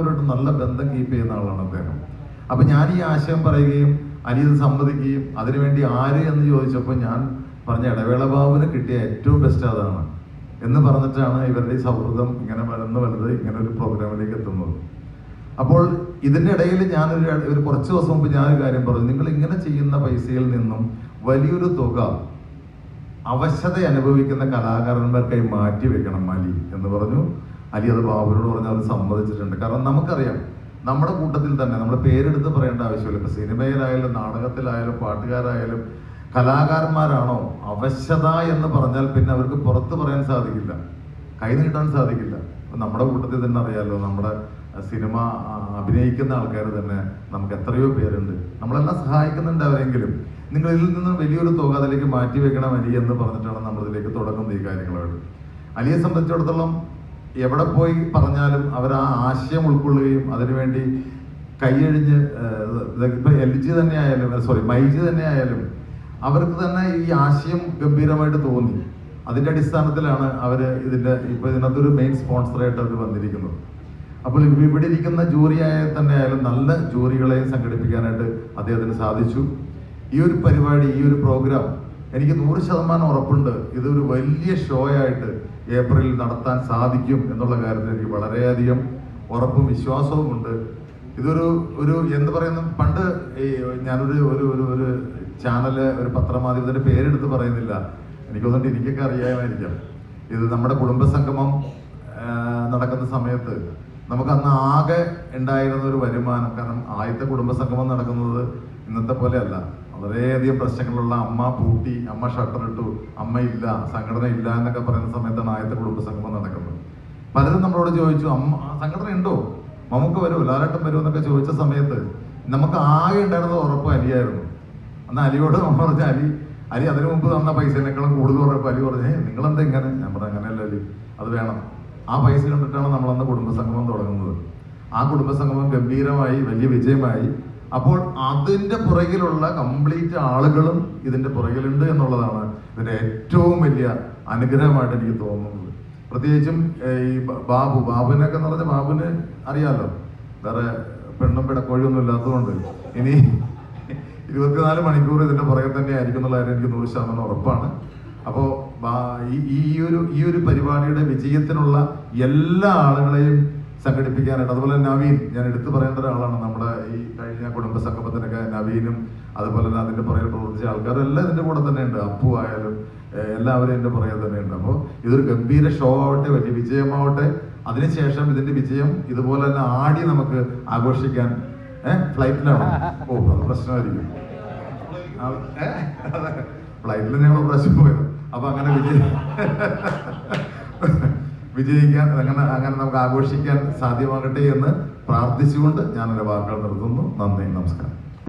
അവരോട് നല്ല ബന്ധം കീപ്പ് ചെയ്യുന്ന ആളാണ് അദ്ദേഹം. അപ്പൊ ഞാൻ ഈ ആശയം പറയുകയും അനിയത് സമ്മതിക്കുകയും അതിനുവേണ്ടി ആര് എന്ന് ചോദിച്ചപ്പോൾ ഞാൻ പറഞ്ഞ ഇടവേള ബാബുവിന് കിട്ടിയ ഏറ്റവും ബെസ്റ്റ് അതാണ് എന്ന് പറഞ്ഞിട്ടാണ് ഇവരുടെ ഈ സൗഹൃദം ഇങ്ങനെ വളർന്ന് വലുത് ഇങ്ങനെ ഒരു പ്രോഗ്രാമിലേക്ക് എത്തുന്നത്. അപ്പോൾ ഇതിന്റെ ഇടയിൽ ഞാനൊരു ഒരു കുറച്ച് ദിവസം മുമ്പ് ഞാനൊരു കാര്യം പറഞ്ഞു. നിങ്ങൾ ഇങ്ങനെ ചെയ്യുന്ന പൈസയിൽ നിന്നും വലിയൊരു തുക അവശത അനുഭവിക്കുന്ന കലാകാരന്മാർക്കായി മാറ്റി വെക്കണം മാലി എന്ന് പറഞ്ഞു. അലി അത് ബാബുവിനോട് പറഞ്ഞാൽ അത് സമ്മതിച്ചിട്ടുണ്ട്. കാരണം നമുക്കറിയാം നമ്മുടെ കൂട്ടത്തിൽ തന്നെ നമ്മൾ പേരെടുത്ത് പറയേണ്ട ആവശ്യമില്ല. ഇപ്പൊ സിനിമയിലായാലും നാടകത്തിലായാലും പാട്ടുകാരായാലും കലാകാരന്മാരാണോ അവശത എന്ന് പറഞ്ഞാൽ പിന്നെ അവർക്ക് പുറത്ത് പറയാൻ സാധിക്കില്ല. കൈ നീട്ടാൻ സാധിക്കില്ല. നമ്മുടെ കൂട്ടത്തിൽ തന്നെ അറിയാലോ നമ്മുടെ സിനിമ അഭിനയിക്കുന്ന ആൾക്കാർ തന്നെ നമുക്ക് എത്രയോ പേരുണ്ട്. നമ്മളെല്ലാം സഹായിക്കുന്നുണ്ട് അവരെങ്കിലും. നിങ്ങൾ ഇതിൽ നിന്ന് വലിയൊരു തുക അതിലേക്ക് മാറ്റി വെക്കണം അലി എന്ന് പറഞ്ഞിട്ടാണ് നമ്മളിതിലേക്ക് തുടങ്ങുന്നത് ഈ കാര്യങ്ങളായിട്ട്. അലിയെ സംബന്ധിച്ചിടത്തോളം എവിടെ പോയി പറഞ്ഞാലും അവർ ആ ആശയം ഉൾക്കൊള്ളുകയും അതിനുവേണ്ടി കൈയഴിഞ്ഞ് ഇപ്പം എൽ ജി തന്നെ ആയാലും സോറി മൈജി തന്നെ ആയാലും അവർക്ക് തന്നെ ഈ ആശയം ഗംഭീരമായിട്ട് തോന്നി. അതിന്റെ അടിസ്ഥാനത്തിലാണ് അവർ ഇതിന്റെ ഇപ്പോൾ ഇതിനകത്തൊരു മെയിൻ സ്പോൺസറായിട്ട് അവർ വന്നിരിക്കുന്നത്. അപ്പോൾ ഇവ- ഇവിടെ ഇരിക്കുന്ന ജൂറിയായ തന്നെ ആയാലും നല്ല ജൂറികളെയും സംഘടിപ്പിക്കാനായിട്ട് അദ്ദേഹത്തിന് സാധിച്ചു. ഈ ഒരു പരിപാടി ഈ ഒരു പ്രോഗ്രാം എനിക്ക് നൂറ് ശതമാനം ഉറപ്പുണ്ട്. ഇതൊരു വലിയ ഷോ ആയിട്ട് ഏപ്രിലിൽ നടത്താൻ സാധിക്കും എന്നുള്ള കാര്യത്തിൽ എനിക്ക് വളരെയധികം ഉറപ്പും വിശ്വാസവും ഉണ്ട്. ഇതൊരു ഒരു എന്ത് പറയുന്ന? പണ്ട് ഈ ഞാനൊരു ഒരു ഒരു ഒരു ചാനൽ ഒരു പത്രമാധ്യമത്തിന്റെ പേരെടുത്ത് പറയുന്നില്ല. എനിക്ക് തോന്നുന്നുണ്ട് എനിക്കൊക്കെ അറിയാമായിരിക്കാം. ഇത് നമ്മുടെ കുടുംബസംഗമം നടക്കുന്ന സമയത്ത് നമുക്ക് അന്ന് ആകെ ഉണ്ടായിരുന്ന ഒരു വരുമാനം കാരണം ആദ്യത്തെ കുടുംബസംഗമം നടക്കുന്നത് ഇന്നത്തെ പോലെയല്ല വളരെയധികം പ്രശ്നങ്ങളുള്ള അമ്മ പൂട്ടി അമ്മ ഷട്ടർ അമ്മയില്ല അമ്മ ഇല്ല എന്നൊക്കെ പറയുന്ന സമയത്താണ് ആദ്യത്തെ കുടുംബസംഗമം നടക്കുന്നത്. പലരും നമ്മളോട് ചോദിച്ചു അമ്മ സംഘടന ഉണ്ടോ? നമുക്ക് വരുമോ ലാലേട്ടൻ വരുമോ എന്നൊക്കെ ചോദിച്ച സമയത്ത് നമുക്ക് ആകെ ഉണ്ടായിരുന്നത് ഉറപ്പ് അലിയായിരുന്നു. അന്ന് അലിയോട് നമ്മൾ പറഞ്ഞ അലി അലി അതിനു മുമ്പ് തന്ന പൈസേനേക്കാളും കൂടുതൽ ഉറപ്പ്. അലി പറഞ്ഞേ നിങ്ങളെന്താ ഇങ്ങനെ? ഞാൻ പറഞ്ഞു അങ്ങനെയല്ല അലി അത് വേണം. ആ പൈസ കണ്ടിട്ടാണ് നമ്മൾ അന്ന് കുടുംബസംഗമം തുടങ്ങുന്നത്. ആ കുടുംബസംഗമം ഗംഭീരമായി വലിയ വിജയമായി അപ്പോൾ അതിന്റെ പുറകിലുള്ള കംപ്ലീറ്റ് ആളുകളും ഇതിന്റെ പുറകിലുണ്ട് എന്നുള്ളതാണ് ഇതിന്റെ ഏറ്റവും വലിയ അനുഗ്രഹമായിട്ട് എനിക്ക് തോന്നുന്നത്. പ്രത്യേകിച്ചും ഈ ബാബു ബാബുവിനൊക്കെ എന്ന് പറഞ്ഞാൽ ബാബുവിന് അറിയാലോ. വേറെ പെണ്ണും പിടക്കോഴിയൊന്നും ഇല്ലാത്തതുകൊണ്ട്. ഇനി ഇരുപത്തിനാല് മണിക്കൂർ ഇതിന്റെ പുറകെ തന്നെ ആയിരിക്കും എന്നുള്ള എനിക്ക് നൂറ് ശതമാനം ഉറപ്പാണ്. അപ്പോൾ ഈ ഒരു ഈ ഒരു പരിപാടിയുടെ വിജയത്തിനുള്ള എല്ലാ ആളുകളെയും സംഘടിപ്പിക്കാനായിട്ട്. അതുപോലെ നവീൻ ഞാൻ എടുത്തു പറയേണ്ട ഒരാളാണ് നമ്മുടെ ഈ കഴിഞ്ഞ കുടുംബ സംഗമത്തിനൊക്കെ നവീനും അതുപോലെ തന്നെ അതിന്റെ പുറകിൽ പ്രവർത്തിച്ച ആൾക്കാരും എല്ലാം ഇതിന്റെ കൂടെ തന്നെ ഉണ്ട്. അപ്പു ആയാലും എല്ലാവരും എന്റെ പുറകെ തന്നെ ഉണ്ട്. അപ്പോൾ ഇതൊരു ഗംഭീര ഷോ ആവട്ടെ വലിയ വിജയമാവട്ടെ. അതിനുശേഷം ഇതിന്റെ വിജയം ഇതുപോലെ തന്നെ ആടി നമുക്ക് ആഘോഷിക്കാൻ ഏഹ് ഫ്ലൈറ്റിലാണോ. ഓ അത് പ്രശ്നമായിരിക്കും. ഫ്ലൈറ്റിൽ ഞങ്ങൾ പ്രശ്നം പോയത്. അപ്പൊ അങ്ങനെ വിജയ വിജയിക്കാൻ അങ്ങനെ അങ്ങനെ നമുക്ക് ആഘോഷിക്കാൻ സാധ്യമാകട്ടെ എന്ന് പ്രാർത്ഥിച്ചുകൊണ്ട് ഞാൻ എന്റെ വാക്കുകൾ നിർത്തുന്നു. നന്ദി നമസ്കാരം.